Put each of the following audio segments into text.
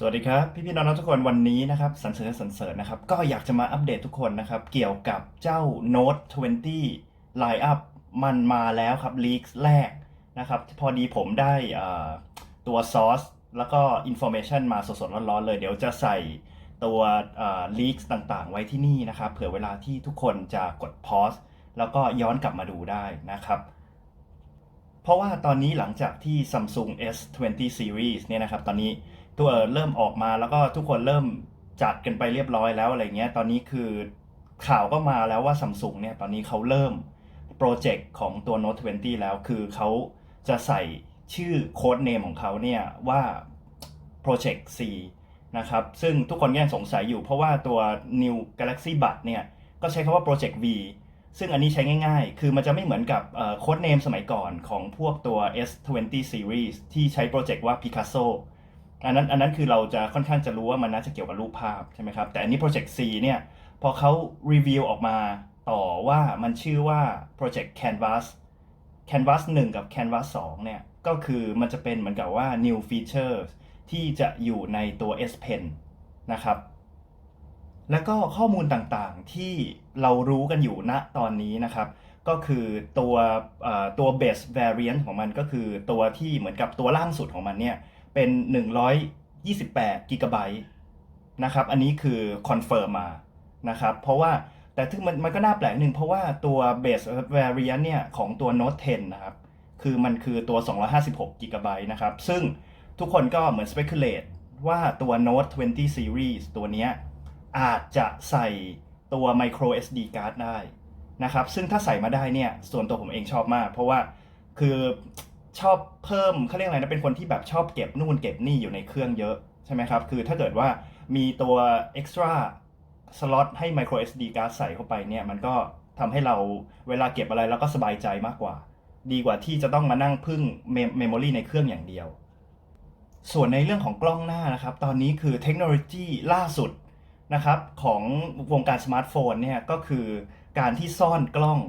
สวัสดีครับ พี่พี่น้องๆทุกคนวันนี้นะครับสันเสริญสันเสริญนะครับ ก็อยากจะมาอัปเดตทุกคนนะครับ เกี่ยวกับเจ้า Note 20 Line Up มันมาแล้วครับ leak แรกนะครับ พอดีผมได้ตัว source แล้วก็ information มาสดๆ ร้อนๆ เลย เดี๋ยวจะใส่ตัวเอ่อ leaks ต่างๆ ไว้ที่นี่นะครับ เผื่อเวลาที่ทุกคนจะกด pause แล้วก็ย้อนกลับมาดูได้นะครับเพราะว่าตอนนี้หลังจากที่ Samsung S20 Series เนี่ยนะครับตอนนี้ ตัวเริ่มออกมาแล้วก็ทุกคนเริ่มจัดกันไปเรียบร้อยแล้วอะไรเงี้ย ตอนนี้คือข่าวก็มาแล้วว่า Samsung เนี่ยตอนนี้เขาเริ่มโปรเจกต์ของตัว Note 20 แล้วคือเขาจะใส่ชื่อโค้ดเนมของเขาเนี่ยว่า Project C นะครับ ซึ่งทุกคนยังสงสัยอยู่เพราะว่าตัว New Galaxy b u d เนี่ยก็ใช้คำว่า Project V ซึ่งอันนี้ใช้ง่ายๆ คือมันจะไม่เหมือนกับโค้ดเนมสมัยก่อนของพวกตัว S20 Series ที่ใช้โปรเจกต์ว่า Picasso อันนั้นอันนั้นคือเราจะค่อนข้างจะรู้ว่ามันน่าจะเกี่ยวกับรูปภาพใช่ไหมครับ แต่อันนี้ Project C เนี่ยพอเขารีวิวออกมาต่อว่ามันชื่อว่า Project Canvas Canvas 1 กับ Canvas 2 เนี่ย ก็คือมันจะเป็นเหมือนกับว่า new features ที่จะอยู่ในตัว S Pen นะครับ แล้วก็ข้อมูลต่างๆที่เรารู้กันอยู่ณตอนนี้นะครับ ก็คือตัวตัว base variant ของมันก็คือตัวที่เหมือนกับตัวล่างสุดของมันเนี่ย เป็น 128กิกะไบต์นะครับ อันนี้คือคอนเฟิร์มมานะครับ เพราะว่าแต่ถึงมันมันก็น่าแปลกหนึ่งเพราะว่าตัว base variant เนี่ยของตัว Note 10 นะครับ คือมันคือตัว 256กิกะไบต์นะครับ ซึ่งทุกคนก็เหมือน speculate ว่าตัว Note 20 series ตัวเนี้ยอาจจะใส่ตัว micro SD card ได้นะครับ ซึ่งถ้าใส่มาได้เนี่ย ส่วนตัวผมเองชอบมาก เพราะว่าคือ ชอบเพิ่มเขาเรียกอะไรนะเป็นคนที่แบบชอบเก็บนู่นเก็บนี่อยู่ในเครื่องเยอะใช่ไหมครับ คือถ้าเกิดว่ามีตัว extra สล็อตให้ micro SD card ใส่เข้าไปเนี่ย มันก็ทำให้เราเวลาเก็บอะไรแล้วก็สบายใจมากกว่า ดีกว่าที่จะต้องมานั่งพึ่งเมมโมรีในเครื่องอย่างเดียว ส่วนในเรื่องของกล้องหน้านะครับ ตอนนี้คือเทคโนโลยีล่าสุดนะครับของวงการสมาร์ทโฟนเนี่ยก็คือการที่ซ่อนกล้อง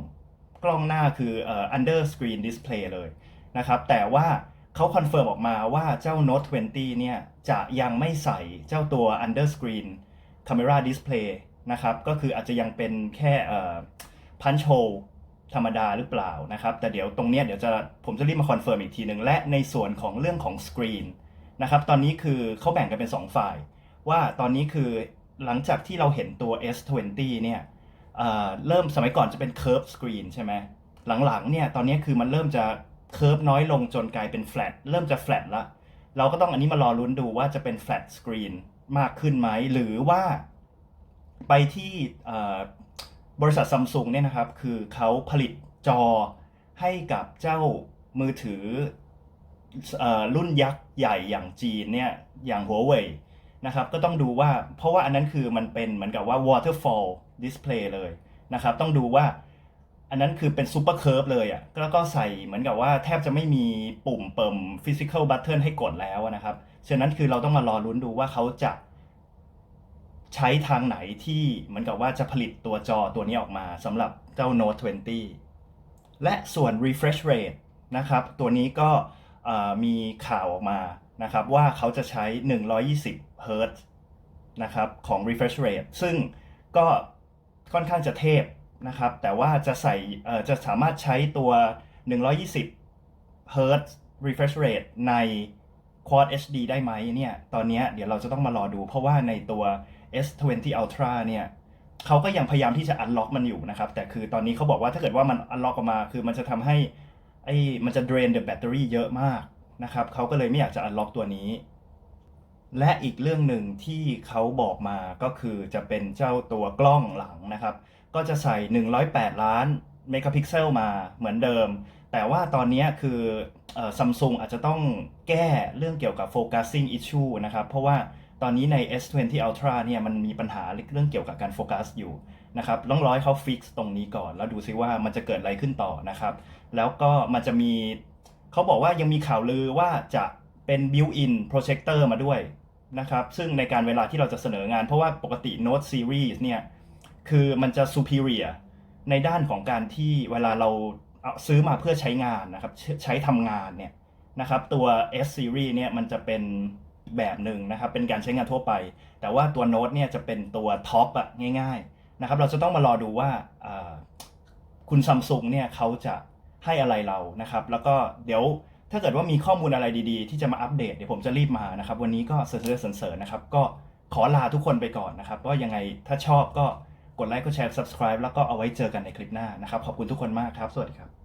กล้องหน้าคืออ่อ under screen display เลย นะครับแต่ว่าเขาคอนเฟิร์มออกมาว่าเจ้า Note 20 เนี่ยจะยังไม่ใส่เจ้าตัว under screen camera display นะครับก็คืออาจจะยังเป็นแค่เอ่อ punch hole ธรรมดาหรือเปล่านะครับ แต่เดี๋ยวตรงนี้เดี๋ยวจะผมจะรีบมาคอนเฟิร์มอีกทีหนึ่งและในส่วนของเรื่องของสกรีนนะครับตอนนี้คือเขาแบ่งกันเป็น 2 ฝ่าย ว่าตอนนี้คือหลังจากที่เราเห็นตัว S20 เนี่ยเอ่อเริ่มสมัยก่อนจะเป็น curve screen ใช่ไหมหลังๆเนี่ยตอนนี้คือมันเริ่มจะ curve น้อยลงจนกลายเป็น flat เริ่มจะ flat ละเราก็ต้องอันนี้มารอลุ้นดูว่าจะเป็น flat screen มากขึ้นไหม หรือว่าไปที่บริษัทซัมซุงเนี่ยนะครับ คือเขาผลิตจอให้กับเจ้ามือถืออรุ่นยักษ์ใหญ่อย่างจีนเนี่ย อย่างหัวเว่ยนะครับ ก็ต้องดูว่าเพราะว่าอันนั้นคือมันเป็นเหมือนกับว่า waterfall display เลยนะครับ ต้องดูว่า อันนั้นคือเป็นซูเปอร์เคิร์ฟเลยอะ่ะแล้วก็ใส่เหมือนกับว่าแทบจะไม่มีปุ่มเปิมฟิสิก a l บัตเทิลให้กดแล้วนะครับ ฉะนั้นคือเราต้องมารอลุ้นดูว่าเขาจะใช้ทางไหนที่เหมือนกับว่าจะผลิตตัวจอตัวนี้ออกมาสำหรับเจ้า Note 20 และส่วน refresh rate นะครับ ตัวนี้ก็มีข่าวออกมานะครับว่าเขาจะใช้ 120 Hz นะครับของ refresh rate ซึ่งก็ค่อนข้างจะเทพ นะครับ แต่ว่าจะใส่จะสามารถใช้ตัว 120 Hz refresh rate ใน Quad HD ได้ไหมเนี่ย ตอนนี้เดี๋ยวเราจะต้องมารอดู เพราะว่าในตัว S20 Ultra เนี่ยเขาก็ยังพยายามที่จะ unlock มันอยู่นะครับ แต่คือตอนนี้เขาบอกว่าถ้าเกิดว่ามัน unlock ออกมา คือมันจะทำให้ไอ้มันจะ drain the battery เยอะมากนะครับเขาก็เลยไม่อยากจะ unlock ตัวนี้ และอีกเรื่องหนึ่งที่เขาบอกมาก็คือจะเป็นเจ้าตัวกล้องหลังนะครับ ก็จะใส่ 108 ล้านเมกะพิกเซลมาเหมือนเดิม แต่ว่าตอนนี้คือซัมซุงอาจจะต้องแก้เรื่องเกี่ยวกับ focusing issue นะครับ เพราะว่าตอนนี้ใน S20 Ultra เนี่ยมันมีปัญหาเรื่องเกี่ยวกับการโฟกัสอยู่นะครับต้องร้อยเขาฟิกซ์ตรงนี้ก่อน แล้วดูซิว่ามันจะเกิดอะไรขึ้นต่อนะครับ แล้วก็มันจะมีเขาบอกว่ายังมีข่าวลือว่าจะเป็น built-in projector มาด้วยนะครับ ซึ่งในการเวลาที่เราจะเสนองานเพราะว่าปกติ Note Series เนี่ย คือมันจะ superior ในด้านของการที่เวลาเราเอาซื้อมาเพื่อใช้งานนะครับ ใช้ทำงานเนี่ยนะครับตัว S series เนี่ยมันจะเป็นแบบหนึ่งนะครับ เป็นการใช้งานทั่วไป แต่ว่าตัวโน้ตเนี่ยจะเป็นตัวท็อปอะง่ายๆนะครับ เราจะต้องมารอดูว่าคุณซัมซุงเนี่ยเขาจะให้อะไรเรานะครับ แล้วก็เดี๋ยวถ้าเกิดว่ามีข้อมูลอะไรดีๆ ที่จะมาอัปเดตเดี๋ยวผมจะรีบมานะครับ วันนี้ก็เสริมเสริญนะครับ ก็ขอลาทุกคนไปก่อนนะครับ ก็ยังไงถ้าชอบก็ กดไลค์กดแชร์ subscribe แล้วก็เอาไว้เจอกันในคลิปหน้านะครับ ขอบคุณทุกคนมากครับ สวัสดีครับ